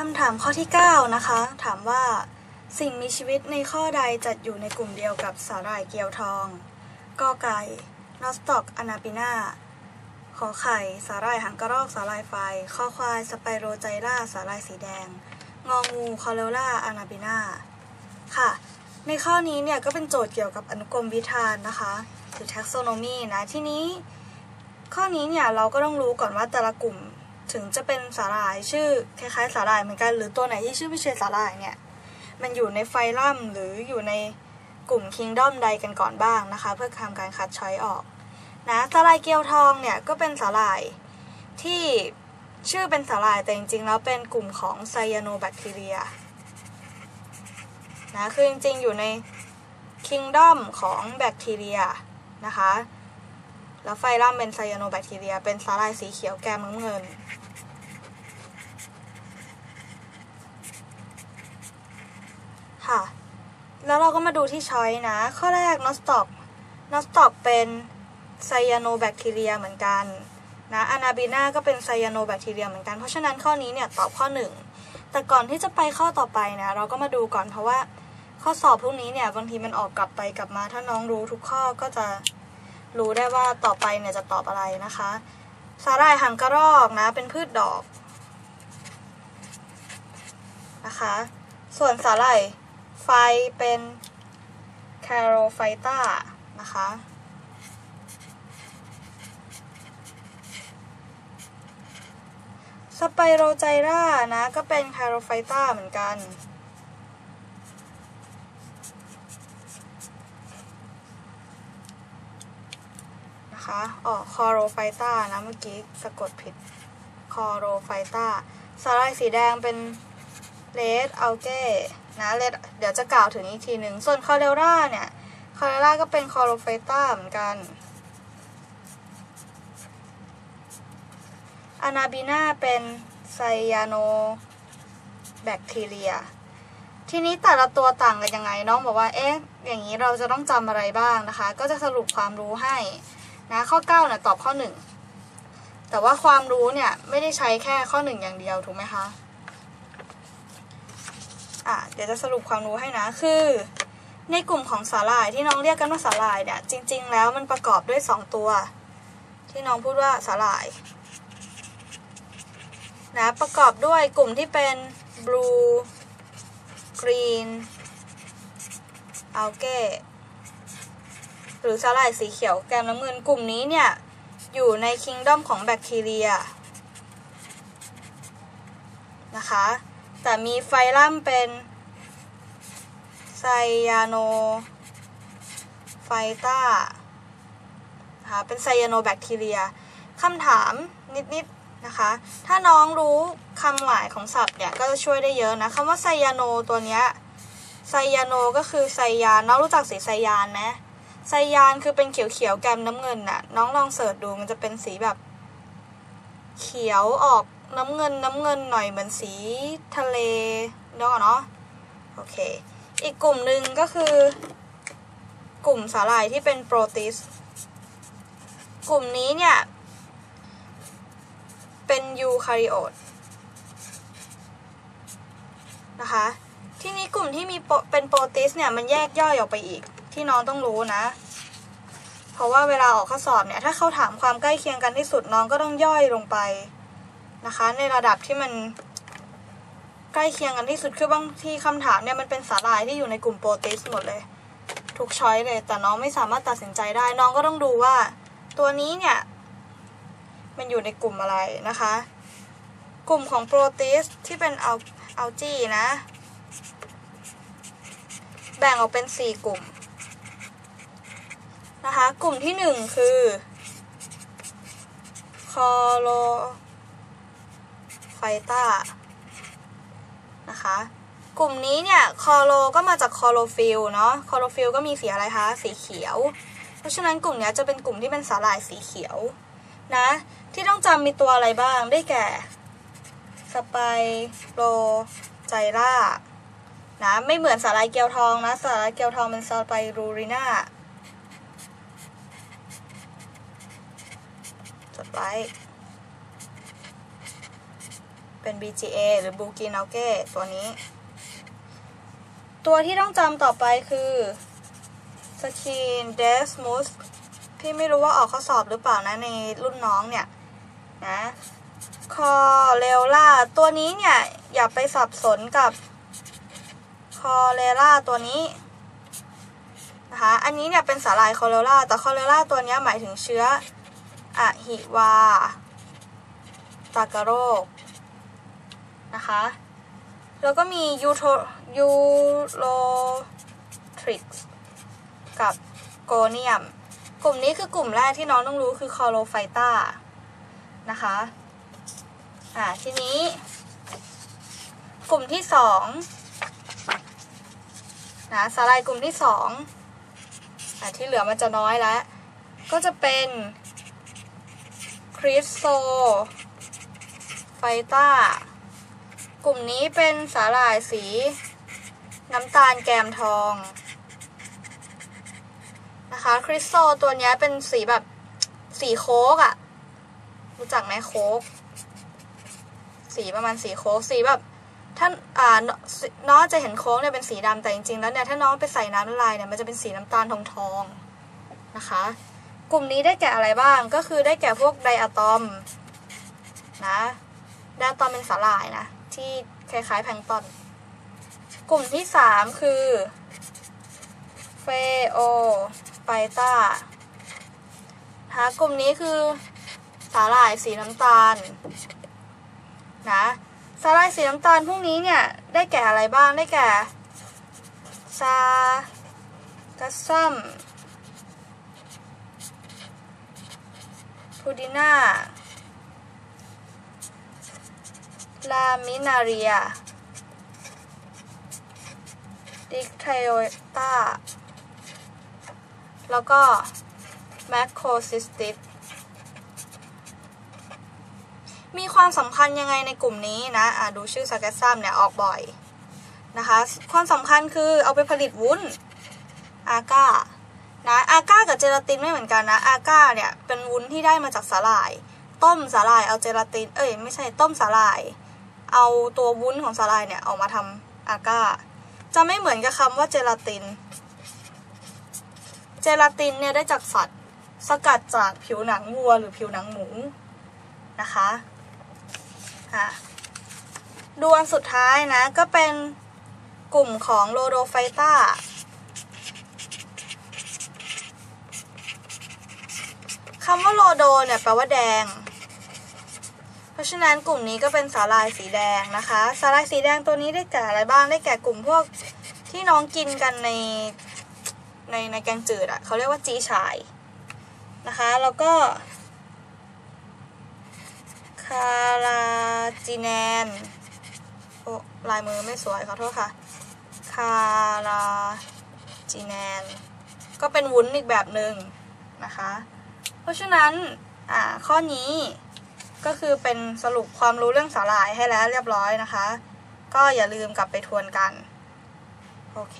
คำถามข้อที่ 9 นะคะ ถามว่า สิ่งมีชีวิตในข้อใดจัดอยู่ในกลุ่มเดียวกับสาหร่ายเกียวทองกอไก่นอสตอกอนาปินาขอไข่ สาหร่ายหางกระรอกสาหร่ายไฟข้อควาย สไปโรไจล่า สาหร่ายสีแดง งองูคอเลล่าอนาปินาค่ะ ในข้อนี้เนี่ยก็เป็นโจทย์เกี่ยวกับอนุกรมวิธานนะคะหรือ taxonomy นะ ที่นี้ ข้อนี้เนี่ยเราก็ต้องรู้ก่อนว่าแต่ละกลุ่ม ถึงจะเป็นสาหร่ายชื่อคล้ายๆ สาหร่ายเหมือนกันหรือตัวไหนที่ชื่อไม่ใช่สาหร่ายเนี่ยมันอยู่ในไฟลัมหรืออยู่ในกลุ่มคิงดอมใดกันก่อนบ้างนะคะ เพื่อทำการคัดช้อยออกนะสาหร่ายเกียวทองเนี่ยก็เป็นสาหร่ายที่ชื่อเป็นสาหร่ายแต่จริงๆแล้วเป็นกลุ่มของไซยาโนแบคทีเรียนะคือจริงๆอยู่ในคิงดอมของแบคทีเรียนะคะ แล้วไฟลัมเป็นไซยาโนแบคทีเรีย เป็นสาหร่ายสีเขียวแก้มน้ำเงิน ค่ะ แล้วเราก็มาดูที่ช้อยนะ ข้อแรกนอสตอกนอสตอกเป็นไซยาโนแบคทีเรียเหมือนกันนะอนาบีนาก็เป็นไซยาโนแบคทีเรียเหมือนกัน เพราะฉะนั้นข้อนี้เนี่ยตอบข้อ 1 แต่ก่อนที่จะไปข้อต่อไปนะ เราก็มาดูก่อนเพราะว่าข้อสอบพวกนี้เนี่ยบางทีมันออกกลับไปกลับมา ถ้าน้องรู้ทุกข้อก็จะ รู้ได้ว่าต่อไปเนี่ยจะตอบอะไรนะคะ สาหร่ายหางกระรอกนะ เป็นพืชดอกนะคะ ส่วนสาหร่ายไฟเป็นแคโรไฟต้านะคะสไปโรไจรานะ ก็เป็นแคโรไฟต้าเหมือนกัน นะคะอ๋อคอโรไฟต้านะเมื่อกี้สะกดผิด คอโรไฟต้าสาหร่ายสีแดงเป็นเลดอัลเก้นะเลดเดี๋ยวจะกล่าวถึงอีกทีหนึ่ง ส่วนคอเรล่าเนี่ยคอเรล่าก็เป็นคอโรไฟต้าเหมือนกันอนาบินาเป็นไซยาโนแบคทีเรีย ทีนี้แต่ละตัวต่างกันยังไงน้องบอกว่า เอ๊ะ อย่างนี้เราจะต้องจำอะไรบ้างนะคะ ก็จะสรุปความรู้ให้ นะข้อ9เนี่ยตอบข้อ 1 แต่ว่าความรู้เนี่ยไม่ได้ใช้แค่ข้อ 1 อย่างเดียวถูกไหมคะอะเดี๋ยวจะสรุปความรู้ให้นะคือ ในกลุ่มของสาหร่ายที่น้องเรียกกันว่าสาหร่ายเนี่ยจริง ๆ แล้วมันประกอบด้วย 2 ตัว ที่น้องพูดว่าสาหร่ายนะประกอบด้วยกลุ่มที่เป็น blue green algae หรือสาหร่ายสีเขียวแกมน้ำเงินกลุ่มนี้เนี่ย อยู่ในคิงดอมของแบคทีเรียนะคะ แต่มีไฟลัมเป็นไซยาโนไฟต้านะคะเป็นไซยาโนแบคทีเรียคำถามนิดๆนะคะ ถ้าน้องรู้คำหมายของศัพท์เนี่ย ก็จะช่วยได้เยอะนะคำว่าไซยาโนตัวเนี้ยไซยาโนก็คือไซยานน้องรู้จักสีไซยานไหม ไซยานคือเป็นเขียวๆแกมน้ำเงินน่ะ น้องลองเสิร์ชดูมันจะเป็นสีแบบ เขียวออกน้ำเงินน้ำเงินหน่อยเหมือนสีทะเลเนาะเนาะโอเค อีกกลุ่มหนึ่งก็คือกลุ่มสาหร่ายที่เป็นโปรติสกลุ่มนี้เนี่ย เป็นยูคาริโอตนะคะ ที่นี้กลุ่มที่มีเป็นโปรติสเนี่ย มันแยกย่อยออกไปอีก ที่น้องต้องรู้นะ เพราะว่าเวลาออกข้อสอบเนี่ย ถ้าเขาถามความใกล้เคียงกันที่สุดน้องก็ต้องย่อยลงไปนะคะ ในระดับที่มันใกล้เคียงกันที่สุดคือบางที่คำถามเนี่ยมันเป็นสาหร่ายที่อยู่ในกลุ่มโปรติสหมดเลย ทุกช้อยเลย แต่น้องไม่สามารถตัดสินใจได้ น้องก็ต้องดูว่า ตัวนี้เนี่ย มันอยู่ในกลุ่มอะไรนะคะ กลุ่มของโปรติสที่เป็นเอัลอัลจีนะ แบ่งออกเป็น 4 กลุ่ม นะคะ กลุ่มที่1คือคอโลไฟตานะคะ กลุ่มนี้เนี่ยคอโลก็มาจากคอโลฟิลเนาะคอโลฟิลก็มีสีอะไรคะ สีเขียว เพราะฉะนั้นกลุ่มนี้จะเป็นกลุ่มที่เป็นสาหร่ายสีเขียวนะ ที่ต้องจำมีตัวอะไรบ้างได้แก่สไปโรไจล่านะไม่เหมือนสาหร่ายเกลียวทองนะสาหร่ายเกลียวทองเป็นสไปรูริน่าจด ไว้ เป็น BGA หรือ b u g i n a l g e ตัวนี้ ตัวที่ต้องจำต่อไปคือสกีนเดสมูสพี่ไม่รู้ว่าออกข้อสอบหรือเปล่านะ ในรุ่นน้องเนี่ย นะคอเลล่าตัวนี้เนี่ย อย่าไปสับสนกับคอเลล่าตัวนี้นะคะ อันนี้เนี่ยเป็นสาหร่ายคอเลล่าแต่คอเลล่าตัวนี้หมายถึงเชื้อ อะหิวาตากโรคนะคะ แล้วก็มียูโทยูโรทริกซ์กับโกเนียม กลุ่มนี้คือกลุ่มแรกที่น้องต้องรู้คือคอโลไฟต้านะคะอ่าทีนี้ กลุ่มที่สองนะสาลายกลุ่มที่สองอ่าที่เหลือมันจะน้อยแล้ว ก็จะเป็น คริสโซ ไฟต้า กลุ่มนี้เป็นสาหร่ายสี น้ำตาลแกมทองนะคะคริสโซตัวนี้เป็นสีแบบสีโค้กอะรู้จักไหมโค้กสีประมาณสีโค้กสีแบบท่านอ่าน้องจะเห็นโค้กเนี่ยเป็นสีดำแต่จริงๆแล้วเนี่ยถ้าน้องไปใส่น้ำละลายเนี่ยมันจะเป็นสีน้ำตาลทองทองๆนะคะ กลุ่มนี้ได้แก่อะไรบ้างก็คือได้แก่พวกไดอะตอมนะไดอะตอมเป็นสาหร่ายนะ ที่คล้ายๆแพงตอน กลุ่มที่สามคือเฟโอไฟต้าหากลุ่มนี้คือสาหร่ายสีน้ำตาลนะสาหร่ายสีน้ำตาลพวกนี้เนี่ย ได้แก่อะไรบ้างได้แก่ซากัสซัม พูดิน่าลามินาเรีย ดิกไทโอตาแล้วก็แมคโครซิสติสมีความสำคัญยังไงในกลุ่มนี้นะอะดูชื่อซาแกซัมเนี่ย ออกบ่อยนะคะ ความสำคัญคือเอาไปผลิตวุ้น อาก้า นะอาก้ากับเจลาตินไม่เหมือนกันนะอาก้าเนี่ยเป็นวุ้นที่ได้มาจากสาหร่าย ต้มสาหร่ายเอาเจลาติน เอ้ยไม่ใช่ต้มสาหร่าย เอาตัววุ้นของสาหร่ายเนี่ยออกมาทำอาก้า จะไม่เหมือนกับคำว่าเจลาติน เจลาตินเนี่ยได้จากสัตว์ สกัดจากผิวหนังวัวหรือผิวหนังหมูนะคะค่ะดูอันสุดท้ายนะก็เป็นกลุ่มของโลโดไฟต้า คำว่าโลโดเนี่ยแปลว่าแดง เพราะฉะนั้นกลุ่มนี้ก็เป็นสาลายสีแดงนะคะ สาลายสีแดงตัวนี้ได้แก่อะไรบ้าง ได้แก่กลุ่มพวกที่น้องกินกันในในในแกงจืดอะ่ะเขาเรียกว่าจีชายนะคะ แล้วก็คาราจิแนนโอ้ลายมือไม่สวยขอโทษค่ะคาราจิแนนก็เป็นวุ้นอีกแบบหนึ่งนะคะ เพราะฉะนั้นอ่าข้อนี้ก็คือเป็นสรุปความรู้เรื่องสาหร่ายให้แล้วเรียบร้อยนะคะ ก็อย่าลืมกลับไปทวนกัน โอเค